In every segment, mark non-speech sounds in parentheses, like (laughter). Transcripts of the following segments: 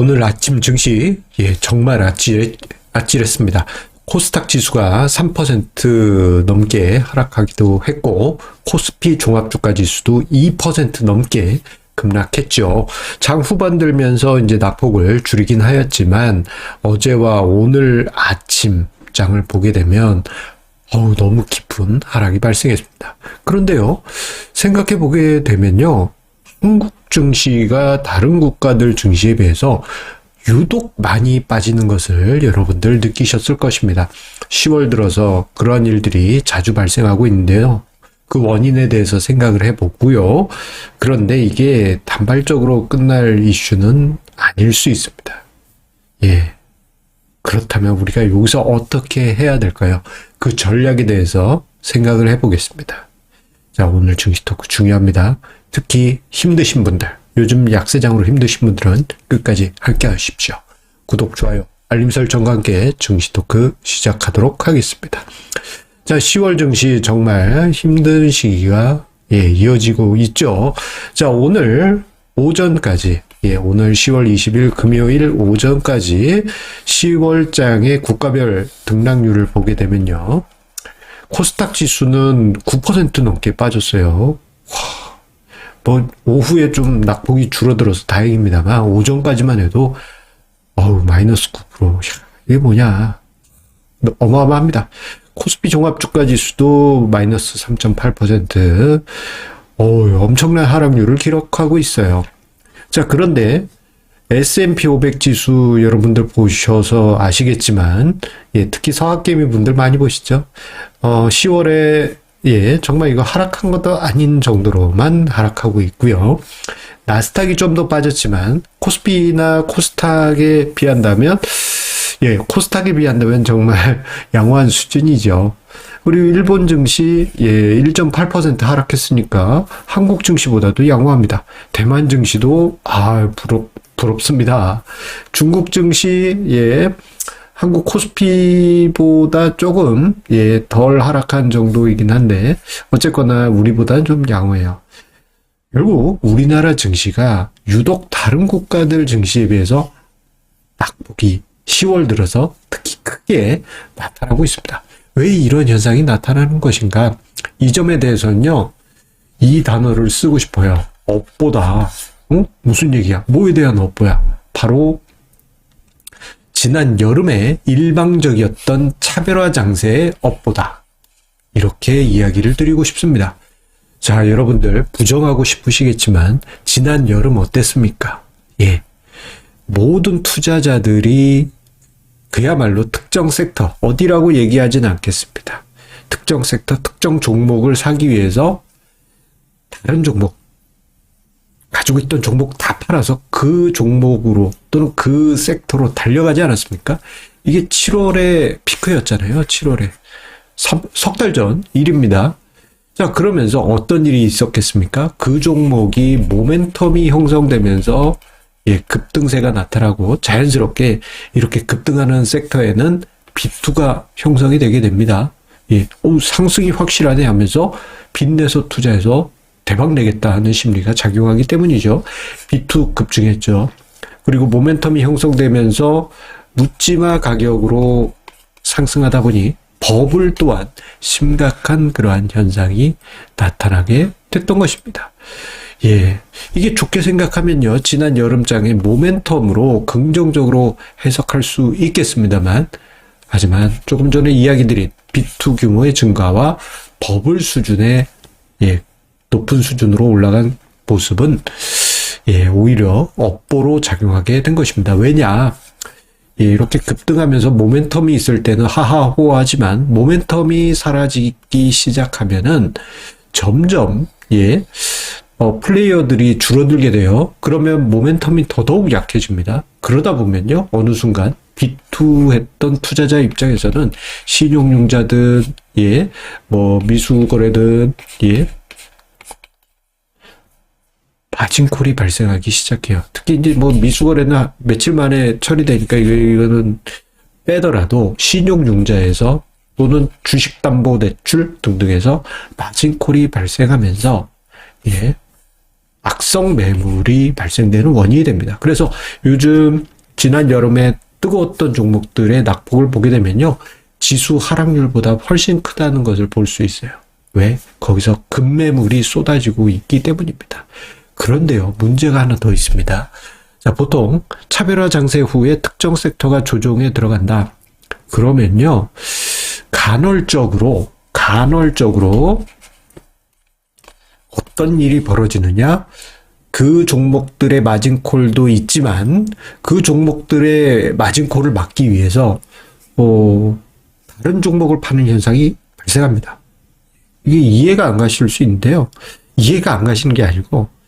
오늘 아침 증시 예 정말 아찔 아찔했습니다. 코스닥 지수가 3% 넘게 하락하기도 했고 코스피 종합주가 지수도 2% 넘게 급락했죠. 장 후반 들면서 이제 낙폭을 줄이긴 하였지만 어제와 오늘 아침 장을 보게 되면 어우 너무 깊은 하락이 발생했습니다. 그런데요. 생각해 보게 되면요. 한국 증시가 다른 국가들 증시에 비해서 유독 많이 빠지는 것을 여러분들 느끼셨을 것입니다. 10월 들어서 그러한 일들이 자주 발생하고 있는데요. 그 원인에 대해서 생각을 해보고요. 그런데 이게 단발적으로 끝날 이슈는 아닐 수 있습니다. 예. 그렇다면 우리가 여기서 어떻게 해야 될까요? 그 전략에 대해서 생각을 해보겠습니다. 자, 오늘 증시 토크 중요합니다. 특히 힘드신 분들, 요즘 약세장으로 힘드신 분들은 끝까지 함께 하십시오. 구독, 좋아요, 알림 설정과 함께 증시 토크 시작하도록 하겠습니다. 자, 10월 증시 정말 힘든 시기가 예, 이어지고 있죠. 자, 오늘 오전까지 예, 오늘 10월 20일 금요일 오전까지 10월장의 국가별 등락률을 보게 되면요. 코스닥 지수는 9% 넘게 빠졌어요. 와, 뭐 오후에 좀 낙폭이 줄어들어서 다행입니다만 오전까지만 해도 어우 마이너스 9% 야, 이게 뭐냐 어마어마합니다. 코스피 종합 주가 지수도 마이너스 3.8% 어우 엄청난 하락률을 기록하고 있어요. 자 그런데 S&P 500 지수 여러분들 보셔서 아시겠지만 예, 특히 서학개미 분들 많이 보시죠. 어, 10월에 예, 정말 이거 하락한 것도 아닌 정도로만 하락하고 있고요. 나스닥이 좀 더 빠졌지만 코스피나 코스닥에 비한다면 예, 코스닥에 비한다면 정말 (laughs) 양호한 수준이죠. 그리고 일본 증시 예, 1.8% 하락했으니까 한국 증시보다도 양호합니다. 대만 증시도 아 부럽 부럽습니다. 중국 증시 예 한국 코스피보다 조금 예 덜 하락한 정도이긴 한데 어쨌거나 우리보다는 좀 양호해요. 결국 우리나라 증시가 유독 다른 국가들 증시에 비해서 낙폭이 10월 들어서 특히 크게 나타나고 있습니다. 왜 이런 현상이 나타나는 것인가? 이 점에 대해서는요, 이 단어를 쓰고 싶어요. 업보다, 응? 무슨 얘기야? 뭐에 대한 업보야? 바로, 지난 여름에 일방적이었던 차별화 장세의 업보다. 이렇게 이야기를 드리고 싶습니다. 자, 여러분들, 부정하고 싶으시겠지만, 지난 여름 어땠습니까? 예. 모든 투자자들이 그야말로 특정 섹터, 어디라고 얘기하진 않겠습니다. 특정 섹터, 특정 종목을 사기 위해서 다른 종목, 가지고 있던 종목 다 팔아서 그 종목으로 또는 그 섹터로 달려가지 않았습니까? 이게 7월에 피크였잖아요. 7월에. 석 달 전 일입니다. 자, 그러면서 어떤 일이 있었겠습니까? 그 종목이 모멘텀이 형성되면서 예, 급등세가 나타나고 자연스럽게 이렇게 급등하는 섹터에는 비투가 형성이 되게 됩니다. 예, 오, 상승이 확실하네 하면서 빚내서 투자해서 대박 내겠다 하는 심리가 작용하기 때문이죠. 비투 급증했죠. 그리고 모멘텀이 형성되면서 묻지마 가격으로 상승하다 보니 버블 또한 심각한 그러한 현상이 나타나게 됐던 것입니다. 예. 이게 좋게 생각하면요. 지난 여름장의 모멘텀으로 긍정적으로 해석할 수 있겠습니다만, 하지만 조금 전에 이야기 드린 비투 규모의 증가와 버블 수준의, 예, 높은 수준으로 올라간 모습은, 예, 오히려 업보로 작용하게 된 것입니다. 왜냐? 예, 이렇게 급등하면서 모멘텀이 있을 때는 하하호하지만 모멘텀이 사라지기 시작하면은 점점 예 어, 플레이어들이 줄어들게 돼요. 그러면 모멘텀이 더더욱 약해집니다. 그러다 보면요, 어느 순간 비투했던 투자자 입장에서는 신용융자든, 예, 뭐, 미수거래든, 예, 마진콜이 발생하기 시작해요. 특히 이제 뭐 미수거래는 며칠 만에 처리되니까 이거는 빼더라도 신용융자에서 또는 주식담보대출 등등에서 마진콜이 발생하면서 예 악성 매물이 발생되는 원인이 됩니다. 그래서 요즘 지난 여름에 뜨거웠던 종목들의 낙폭을 보게 되면요. 지수 하락률보다 훨씬 크다는 것을 볼 수 있어요. 왜? 거기서 급매물이 쏟아지고 있기 때문입니다. 그런데요, 문제가 하나 더 있습니다. 자, 보통 차별화 장세 후에 특정 섹터가 조정에 들어간다. 그러면요, 간헐적으로, 간헐적으로 어떤 일이 벌어지느냐? 그 종목들의 마진콜도 있지만 그 종목들의 마진콜을 막기 위해서 어, 다른 종목을 파는 현상이 발생합니다. 이게 이해가 안 가실 수 있는데요. 이해가 안 가시는 게 아니고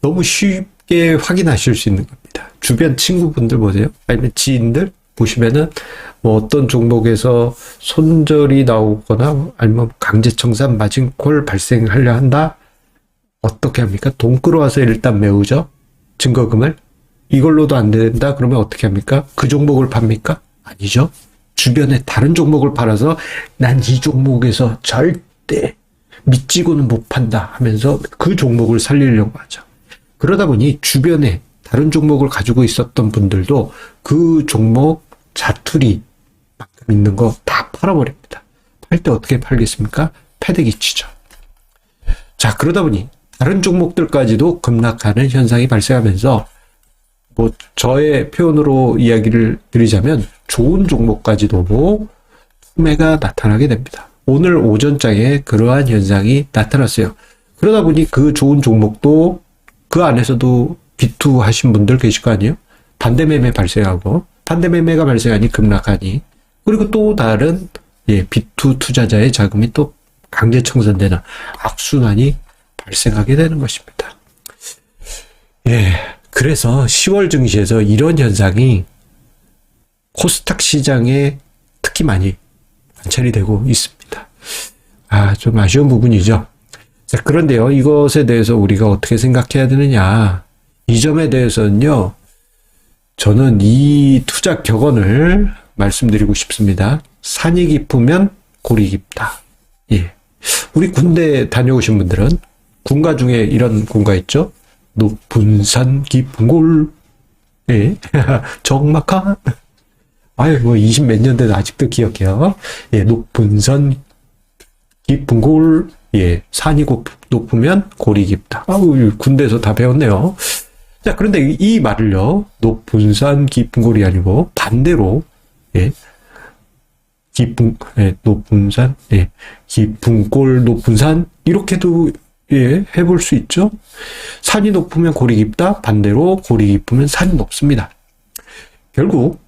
너무 쉽게 확인하실 수 있는 겁니다. 주변 친구분들 보세요. 아니면 지인들 보시면은 뭐 어떤 종목에서 손절이 나오거나 아니면 강제청산 마진콜 발생하려 한다. 어떻게 합니까? 돈 끌어와서 일단 메우죠. 증거금을. 이걸로도 안 된다. 그러면 어떻게 합니까? 그 종목을 팝니까? 아니죠. 주변에 다른 종목을 팔아서 난 이 종목에서 절대 믿지고는 못 판다 하면서 그 종목을 살리려고 하죠. 그러다 보니 주변에 다른 종목을 가지고 있었던 분들도 그 종목 자투리 만큼 있는 거 다 팔아버립니다. 팔 때 어떻게 팔겠습니까? 패대기 치죠. 자, 그러다 보니 다른 종목들까지도 급락하는 현상이 발생하면서 뭐 저의 표현으로 이야기를 드리자면 좋은 종목까지도 투매가 나타나게 됩니다. 오늘 오전장에 그러한 현상이 나타났어요. 그러다 보니 그 좋은 종목도 그 안에서도 비투하신 분들 계실 거 아니에요? 반대 매매 발생하고 반대 매매가 발생하니 급락하니 그리고 또 다른 예, 비투 투자자의 자금이 또 강제 청산되는 악순환이 발생하게 되는 것입니다. 예. 그래서 10월 증시에서 이런 현상이 코스닥 시장에 특히 많이 관찰이 되고 있습니다. 아, 좀 아쉬운 부분이죠. 자, 그런데요, 이것에 대해서 우리가 어떻게 생각해야 되느냐. 이 점에 대해서는요, 저는 이 투자 격언을 말씀드리고 싶습니다. 산이 깊으면 골이 깊다. 예. 우리 군대 다녀오신 분들은 군가 중에 이런 군가 있죠? 높은 산 깊은 골. 예. (laughs) 적막한. 아유, 뭐, 20 몇 년 돼도 아직도 기억해요. 예, 높은 산 깊은 골. 예, 산이 곱, 높으면 골이 깊다. 아우, 군대에서 다 배웠네요. 자, 그런데 이, 이 말을요, 높은 산 깊은 골이 아니고, 반대로, 예, 깊은, 예, 높은 산, 예, 깊은 골, 높은 산, 이렇게도 예, 해볼 수 있죠. 산이 높으면 골이 깊다. 반대로 골이 깊으면 산이 높습니다. 결국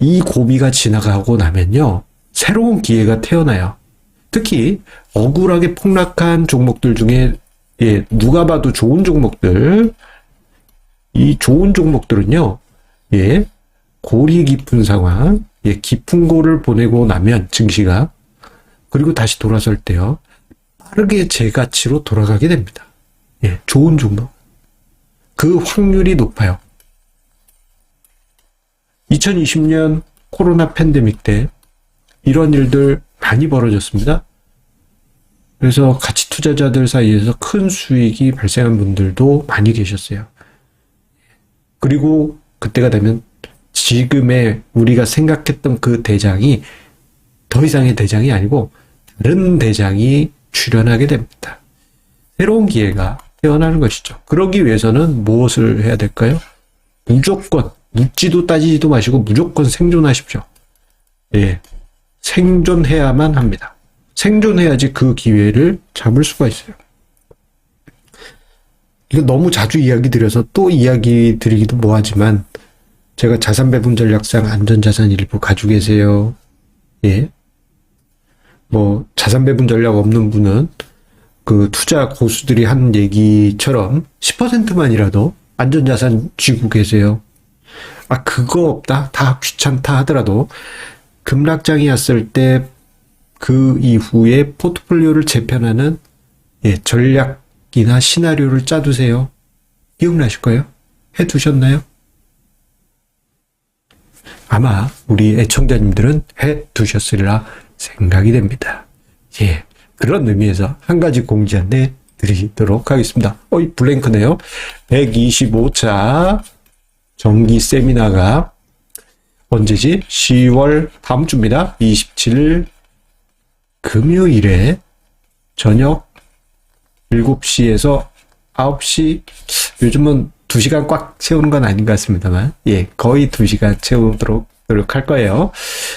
이 고비가 지나가고 나면요. 새로운 기회가 태어나요. 특히 억울하게 폭락한 종목들 중에 예, 누가 봐도 좋은 종목들 이 좋은 종목들은요. 예. 골이 깊은 상황, 예, 깊은 골을 보내고 나면 증시가 그리고 다시 돌아설 때요. 빠르게 제 가치로 돌아가게 됩니다. 예, 좋은 종목. 그 확률이 높아요. 2020년 코로나 팬데믹 때 이런 일들 많이 벌어졌습니다. 그래서 가치 투자자들 사이에서 큰 수익이 발생한 분들도 많이 계셨어요. 그리고 그때가 되면 지금의 우리가 생각했던 그 대장이 더 이상의 대장이 아니고 다른 대장이 출연하게 됩니다. 새로운 기회가 태어나는 것이죠. 그러기 위해서는 무엇을 해야 될까요? 무조건 묻지도 따지지도 마시고 무조건 생존하십시오. 예. 생존해야만 합니다. 생존해야지 그 기회를 잡을 수가 있어요. 이거 너무 자주 이야기 드려서 또 이야기 드리기도 뭐하지만 제가 자산 배분 전략상 안전자산 일부 가지고 계세요. 예. 뭐 자산 배분 전략 없는 분은 그 투자 고수들이 한 얘기처럼 10%만이라도 안전자산 쥐고 계세요. 아, 그거 없다. 다 귀찮다 하더라도 급락장이었을 때 그 이후에 포트폴리오를 재편하는 예, 전략이나 시나리오를 짜두세요. 기억나실 거예요? 해 두셨나요? 아마 우리 애청자님들은 해 두셨으리라 생각이 됩니다. 예. 그런 의미에서 한 가지 공지한데 드리도록 하겠습니다. 어이, 블랭크네요. 125차 정기 세미나가 언제지? 10월 다음 주입니다. 27일 금요일에 저녁 7시에서 9시, 요즘은 2시간 꽉 채우는 건 아닌 것 같습니다만, 예, 거의 2시간 채우도록 노력할 거예요.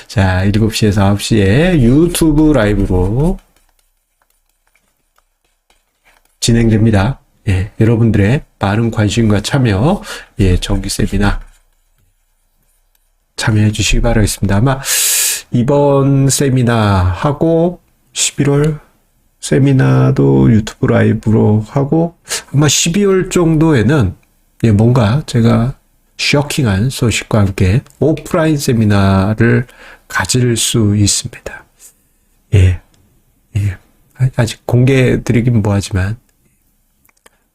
자, 7시에서 9시에 유튜브 라이브로 진행됩니다. 예, 여러분들의 많은 관심과 참여, 예, 정기 세미나 참여해 주시기 바라겠습니다. 아마 이번 세미나 하고 11월 세미나도 유튜브 라이브로 하고 아마 12월 정도에는 예, 뭔가 제가 쇼킹한 소식과 함께 오프라인 세미나를 가질 수 있습니다. 예, 예. 아- 아직 공개 드리긴 뭐하지만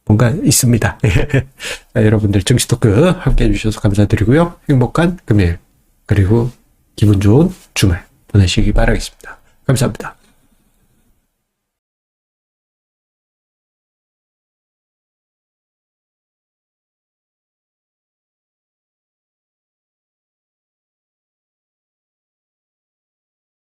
뭔가 있습니다. 자, (laughs) 여러분들 정시 토크 함께 해주셔서 감사드리고요. 행복한 금요일 그리고 기분 좋은 주말 보내시기 바라겠습니다. 감사합니다.